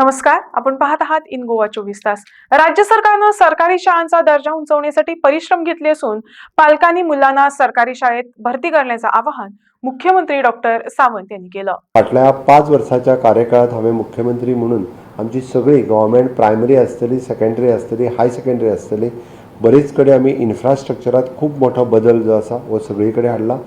नमस्कार आपण पाहत आहात इन गोवा चोवीस तास. राज्य सरकारनं सरकारी शाळांचा दर्जा उंचवण्यासाठी परिश्रम घेतले असून पालकांनी मुलांना सरकारी शाळेत भरती करण्याचं आवाहन मुख्यमंत्री डॉक्टर सावंत यांनी केलं. फाटल्या पाच वर्साच्या कार्यकाळात हांवें मुख्यमंत्री म्हणून आमची सगळी गव्हर्मेंट प्रायमरी आसतली सेकंडरी आसतली हाय सेकंडरी आसतली बरेच कडे आमी इन्फ्रास्ट्रक्चरात खूप मोठो बदल जो आसा हो सगळी कडेन हाडला.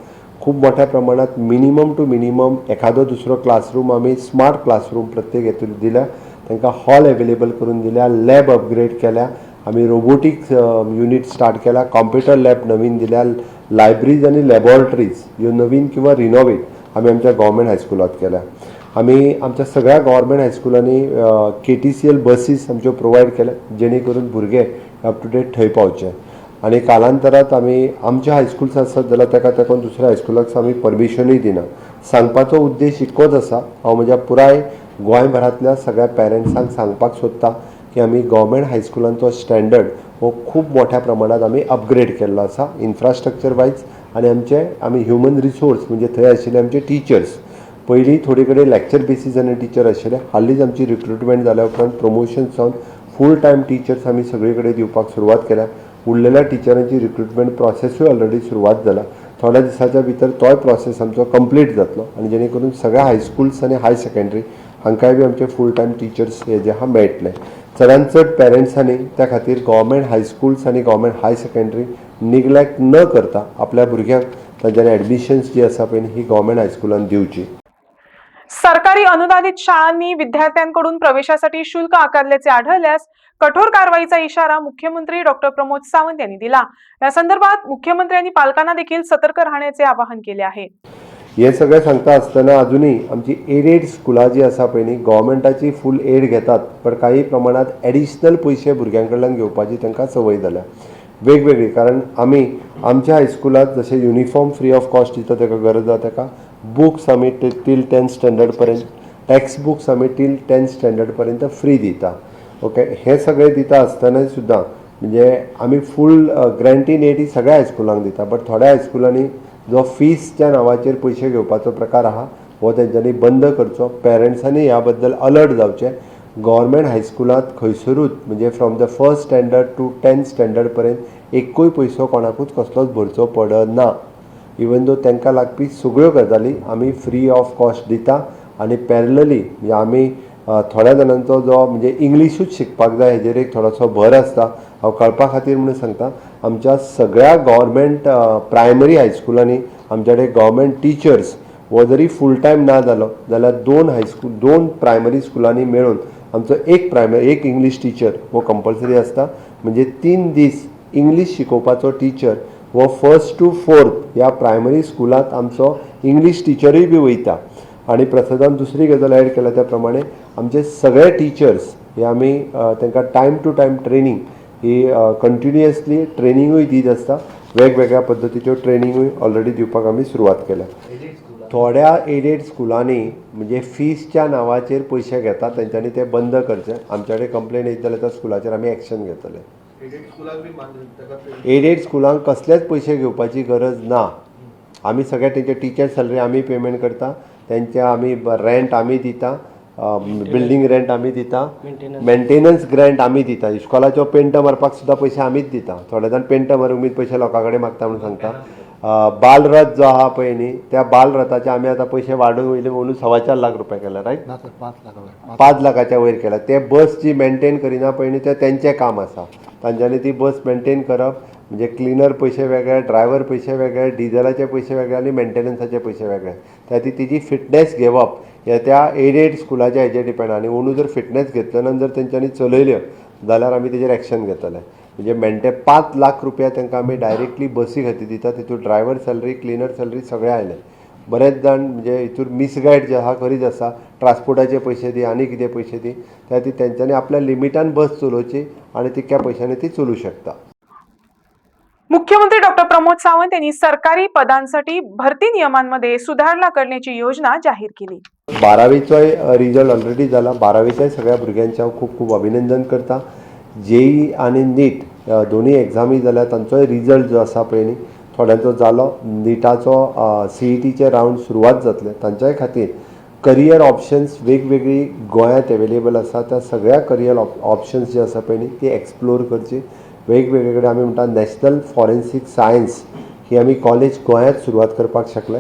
खूप मोठ्या प्रमाणात मिनिमम टू मिनिमम एखादो दुसरो क्लासरूम आमी स्मार्ट क्लासरूम प्रत्येक हेतून दिल्या. तांकां हॉल अवेलेबल करून दिल्या लॅब अपग्रेड केल्या आमी रोबोटीक युनिट स्टार्ट केल्या कॉम्प्युटर लॅब नवीन दिल्या लायब्ररीज आनी लॅबॉरेटरीज ह्यो नवीन किंवा रिनोवेट आमी आमच्या गव्हर्मेंट हायस्कुलांत केल्या. आमी आमच्या सगळ्या government हायस्कुलांनी K T C L buses आमच्यो प्रोवायड केल्या जेणे करून भुरगे अप टू डेट थंय पावचे आनी कालांतरांत आमी आमच्या हायस्कुल्स आसत जाल्यार ताका तेकोन दुसऱ्या हायस्कुलाक आमी परमिशनूय दिना सांगपाचो उद्देश इतकोच आसा हांव म्हज्या पुराय गोंयभरांतल्या सगळ्या पेरंट्सांक सांगपाक सोदतां की आमी गव्हर्मेंट हायस्कुलांचो स्टँडर्ड हो खूब मोठ्या प्रमाणांत आमी अपग्रेड केल्लो आसा इन्फ्रास्ट्रक्चर वायज आनी आमचे आमी ह्युमन रिसोर्स म्हणजे थंय आशिल्ले आमचे टिचर्स. पयलीं थोडी कडेन लॅक्चर बेसिसांनी टिचर आशिल्ले हालींच आमची रिक्रुटमेंट जाल्या उपरांत प्रमोशन जावन फूल टायम टिचर्स आमी सगळे कडेन दिवपाक सुरवात केल्या. उरलेल्या टिचरांची रिक्रुटमेंट प्रोसेसूय ऑलरेडी सुरवात जाला. थोड्या दिसाच्या भितर तोय प्रोसेस आमचो कंप्लीट जातलो. आनी जेणे करून सगळ्या हायस्कुल्स आनी हाय सेकेंडरी हांकांय बी आमचे फूल टायम टिचर्स हे जे आहा मेळटले. चडांत चड पेरंट्सांनी त्या खातीर गव्हर्मेंट हायस्कुल्स आनी गव्हर्मेंट हाय सेकेंडरी निग्लेक्ट न करता आपल्या भुरग्यांक तांच्यांनी एडमिशन्स जी आसा पळय न्ही, ही गव्हर्मेंट हायस्कुलान दिवची. सरकारी अनुदानित शाळांनी विद्यार्थ्यांकडून प्रवेशासाठी शुल्क आकारल्याचे आढळल्यास कठोर कारवाईचा इशारा मुख्यमंत्री डॉक्टर प्रमोद सावंत यांनी दिला. या संदर्भात मुख्यमंत्र्यांनी पालकांना देखील सतर्क राहण्याचे आवाहन केले आहे. हे सगळें सांगता आसतना अजूनही आमची एडेड स्कुलां जी आसा पळय न्ही गव्हर्मेंटाची फूल एड घेतात पण काही प्रमाणात एडिशनल पयशे भुरग्यां कडल्यान घेवपाची तांकां संवय जाल्या वेगवेगळी कारण आमी आमच्या हायस्कुलांत जशें युनिफॉर्म फ्री ऑफ कॉस्ट दिता ताका गरज जाता ताका बुक्स आमी टील टेन्थ स्टँडर्ड पर्यंत टॅक्स्ट बुक्स आमी टील टेंथ स्टँडर्ड पर्यंत फ्री दिता. ओके? हे सगळें दिता आसतना सुद्दां म्हणजे आमी फूल ग्रँटीन एटी सगळ्या हायस्कुलांक दिता बट थोड्या हायस्कुलांनी जो फीसच्या नांवाचेर पयशे घेवपाचो प्रकार आहा हो तेंच्यांनी बंद करचो. पेरंट्सांनी ह्या बद्दल अलर्ट जावचें. गव्हर्मेंट हायस्कुलांत खंयसरूच म्हणजे from the first standard to tenth standard पर्यंत एकूय पयसो कोणाकूच कसलोच भरचो पडना. इवन दो तांकां लागपी सगळ्यो गजाली आमी फ्री ऑफ कॉस्ट दिता आनी पॅरलली म्हणजे आमी थोड्या जाणांचो जो म्हणजे इंग्लिशूच शिकपाक जाय हेजेर एक थोडोसो भर आसता हांव कळपा खातीर म्हणून सांगता आमच्या सगळ्या गव्हर्मेंट प्रायमरी हायस्कुलांनी आमच्या कडेन गव्हर्मेंट टिचर्स हो जरी फूल टायम ना जालो जाल्यार दोन हायस्कूल दोन प्रायमरी स्कुलांनी मेळून आमचो एक प्रायमरी एक इंग्लीश टिचर हो कंपल्सरी आसता. म्हणजे तीन दीस इंग्लीश शिकोवपाचो टिचर हो फर्स्ट टू फोर्थ ह्या प्रायमरी स्कुलांत आमचो इंग्लीश टिचरूय बी वयता. आनी प्रसादान दुसरी गजाल एड केल्या त्या प्रमाणे आमचे सगळे टिचर्स हे आमी अ, तांकां टायम टू टायम ट्रेनींग ही कंटिन्युअसली ट्रेनिंगूय दीत आसता वेगवेगळ्या पद्दतीच्यो ट्रेनिंगूय ऑलरेडी दिवपाक आमी सुरवात केल्या. थोड्या एडेड स्कुलांनी म्हणजे फीसच्या नांवाचेर पयशे घेतात तेंच्यांनी ते बंद करचे. आमच्याकडे कंप्लेन येत जाल्यार त्या स्कुलाचेर आमी एक्शन घेतले. एडेड स्कुलाक एडेड स्कुलांक कसलेच पयशे घेवपाची गरज ना. आमी सगळे तेंचे टिचर सॅलरी आमी पेमेंट करता तेंचे आमी रेंट आमी दिता बिल्डींग रेंट आमी दिता मेंटेनन्स ग्रँट आमी दिता. इस्कॉलाच्यो पेंट मारपाक सुद्दां पयशे आमीच दिता. थोडे जाण पेंट मारूंक बी पयशे लोकां कडेन मागता म्हणून सांगता. बालरथ जो पळय न्ही त्या बालरथाचे आमी आतां पयशे वाडून वयले म्हणून सव्वा चार लाख रुपया केला सर पांच लाख वयर. पांच लाखाच्या वयर केला. ते बस जी मेंटेन करिना न्ही ते तेंचें काम आसा तांच्यांनी ती बस मेंटेन करप म्हणजे क्लिनर पयशे वेगळे ड्रायव्हर पयशे वेगळे डिझेलाचे पयशे वेगळे आनी मेंटेनन्साचे पयशे वेगळे. त्या ती तिची फिटनेस घेवप हे त्या एडेड स्कुलाच्या हेचेर डिपेंड आनी अंदू जर फिटनेस घेतलो जर तेंच्यांनी चलयल्यो जाल्यार आमी तेजेर एक्शन घेतले म्हणजे मेंटे पांच लाख रुपया तांकां आमी डायरेक्टली बसी खातीर दिता तितून ड्रायव्हर सॅलरी क्लिनर सॅलरी सगळें आयलें बरेच जाण म्हणजे हितूर मिसगायड जे आहा खरीच आसा ट्रान्सपोर्टाचे पयशे दी आनी कितें पयशे दी त्या ती तेंच्यांनी आपल्या लिमिटान बस चलोवची आनी तितक्या पयशांनी ती चलूं शकता मुख्यमंत्री डॉक्टर प्रमोद सावंत यांनी सरकारी पदांसाठी भरती नियमांमध्ये सुधारणा करण्याची योजना जाहीर केली. बारावीचोय रिजल्ट ऑलरेडी जाला बारावीच्याय सगळ्या भुरग्यांचें हांव खूब खूब अभिनंदन करता. जेई आनी नीट दोनी एग्जामी जाल्यार तांचोय रिजल्ट जो आसा पळय न्ही थोड्यांचो जालो निटाचो सी ई टीचे रावंड सुरवात जातले. तांच्याय खातीर करियर ऑप्शन्स वेगवेगळी गोंयांत अवेलेबल आसा त्या सगळ्या करियर ऑप्शन्स जे आसा पळय न्ही ती एक्सप्लोर करची. वेगवेगळे कडेन आमी म्हणटा नॅशनल फॉरेन्सीक सायन्स ही आमी कॉलेज गोंयांत सुरवात करपाक शकले.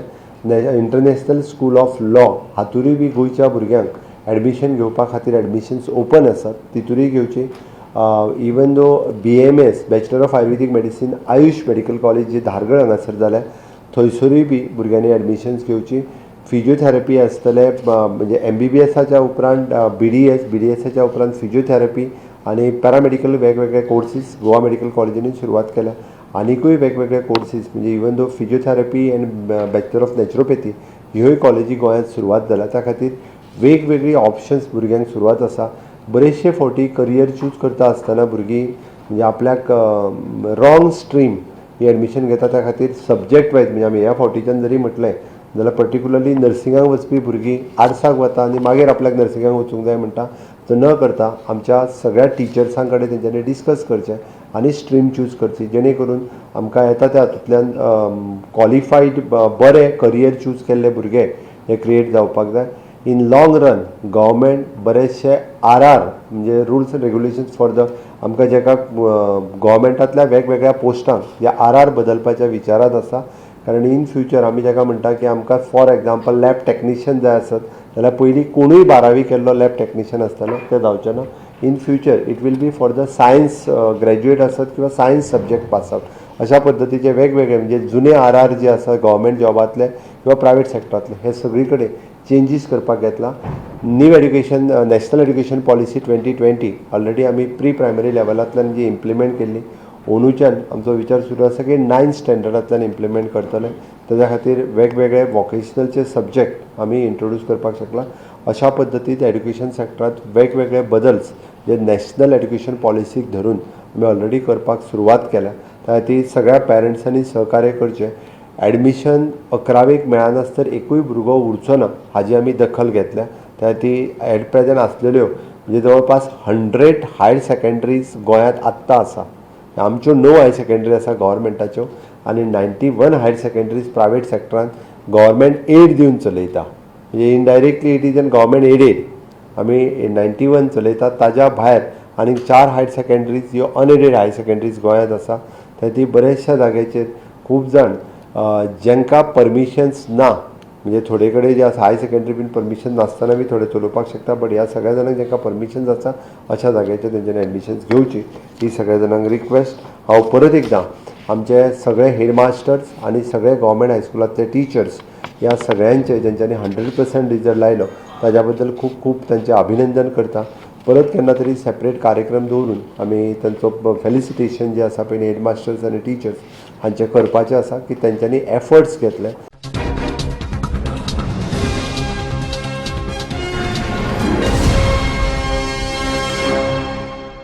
इंटरनॅशनल स्कूल ऑफ लॉ हातूरूय बी गोंयच्या भुरग्यांक ॲडमिशन घेवपा खातीर ॲडमिशन्स ओपन आसात. तितूरूय घेवची. Even though B M S bachelor of Ayurvedic medicine AYUSH medical college जे धारगळ हांगासर जाल्या थंयसरूय बी भुरग्यांनी ॲडमिशन्स घेवची फिजिओथेरपी आसतले म्हणजे एम बी बी एसाच्या उपरांत B D S B D एसाच्या उपरांत फिजिओथेरपी आनी पॅरामेडिकल वेगवेगळे कोर्सीस गोवा मेडिकल कॉलेजींनी सुरवात केल्या आनिकूय वेगवेगळे कोर्सीस म्हणजे even though physiotherapy and bachelor of naturopathy ह्योय कॉलेजी गोंयांत सुरवात जाल्या त्या खातीर वेगवेगळी ऑप्शन्स भुरग्यांक सुरवात आसा बरेचशे फावटी करियर चूज करता आसतना भुरगीं म्हणजे आपल्याक रॉंग स्ट्रीम ही ॲडमिशन घेता त्या खातीर सब्जेक्ट वायज म्हणजे आमी ह्या फावटीच्यान जरी म्हटलें जाल्यार पर्टिक्युलरली नर्सिंगाक वचपी भुरगीं आर्ट्साक वता आनी मागीर आपल्याक नर्सिंगाक वचूंक जाय म्हणटा तर न करता आमच्या सगळ्या टिचर्सां कडेन तेंच्यांनी डिस्कस करचें आनी स्ट्रीम चूज करची जेणे करून आमकां येता त्या हातूंतल्यान क्वॉलिफायड बरे करियर चूज केल्ले भुरगे हे क्रिएट जावपाक जाय. इन लाँग रन गव्हर्मेंट बरेचशे आर आर म्हणजे rules and regulations for the आमकां जेका गव्हर्मेंटांतल्या वेगवेगळ्या पोस्टांक जे आर आर बदलपाच्या विचारांत आसा. कारण इन फ्युचर आमी जेका म्हणटा की आमकां फॉर एग्जाम्पल लॅब टॅक्निशियन जाय आसत जाल्यार पयलीं कोणूय बारावी केल्लो लॅब टॅक्निशियन आसतना तें जावचें ना. In future it will be for the science graduate आसत किंवा सायन्स सब्जेक्ट पास आउट अशा पद्दतीचे वेगवेगळे म्हणजे जुने आर आर जे आसा गव्हर्मेंट जॉबांतले किंवा प्रायवेट सेक्टरांतले हे सगळी कडेन चेंजीस करपाक घेतला. New education national education policy twenty twenty already आमी प्री प्रायमरी लेवलांतल्यान जी इम्प्लिमेंट केल्ली अंदूच्यान आमचो विचार सुरू आसा की नायन्थ स्टँडर्डांतल्यान इम्प्लिमेंट करतले. तेज्या खातीर वेगवेगळे वॉकेशनलचे सब्जेक्ट आमी इंट्रोड्यूस करपाक शकला. अशा पद्दतीन एड्युकेशन सेक्टरांत वेगवेगळे बदल्स जे नॅशनल एड्युकेशन पॉलिसीक धरून आमी ऑलरेडी करपाक सुरवात केल्या. त्या खातीर सगळ्या पेरंट्सांनी सहकार्य करचें ॲडमिशन अकरावेक मेळनासतर एकूय भुरगो उरचो ना हाजी आमी दखल घेतल्या. त्या ती एट प्रेझेंट आसलेल्यो म्हणजे जवळपास हंड्रेड हायर सेकेंडरीज गोंयांत आत्तां आसा आमच्यो णव हायर सेकेंडरी आसा गव्हर्मेंटाच्यो आनी ninety one higher secondaries private सॅक्टरान government aid दिवन चलयता. म्हणजे indirectly it is an government aided आमी नायन्टी वन चलयतात ताज्या भायर आनी चार हायर सेकेंडरीज ह्यो अनएडेड हायर सेकेंडरीज गोंयांत आसा त्या ती बऱ्याचशा जाग्याचेर खूब जाण जेंका परमिशन्स ना म्हणजे थोडे कडेन जे आसा हाय सेकंडरी बीन परमिशन नासतना बी थोडे चलोवपाक शकता बट ह्या सगळ्या जाणांक जांकां परमिशन्स आसा अशा जाग्याचेर तेंच्यांनी एडमिशन्स घेवची ही सगळ्या जाणांक रिक्वेस्ट हांव परत एकदां आमचे सगळे हेडमास्टर्स आनी सगळे गव्हर्मेंट हायस्कुलांतले टिचर्स ह्या सगळ्यांचे जेंच्यांनी हंड्रेड पर्संट रिजल्ट लायलो ताज्या बद्दल खूब खूब तांचें अभिनंदन करता. परत केन्ना तरी सेपरेट कार्यक्रम दवरून आमी तांचो फेलिसिटेशन जे आसा पळय हेडमास्टर्स आनी टिचर्स हांचे करपाचें आसा की तेंच्यांनी एफर्ट्स घेतले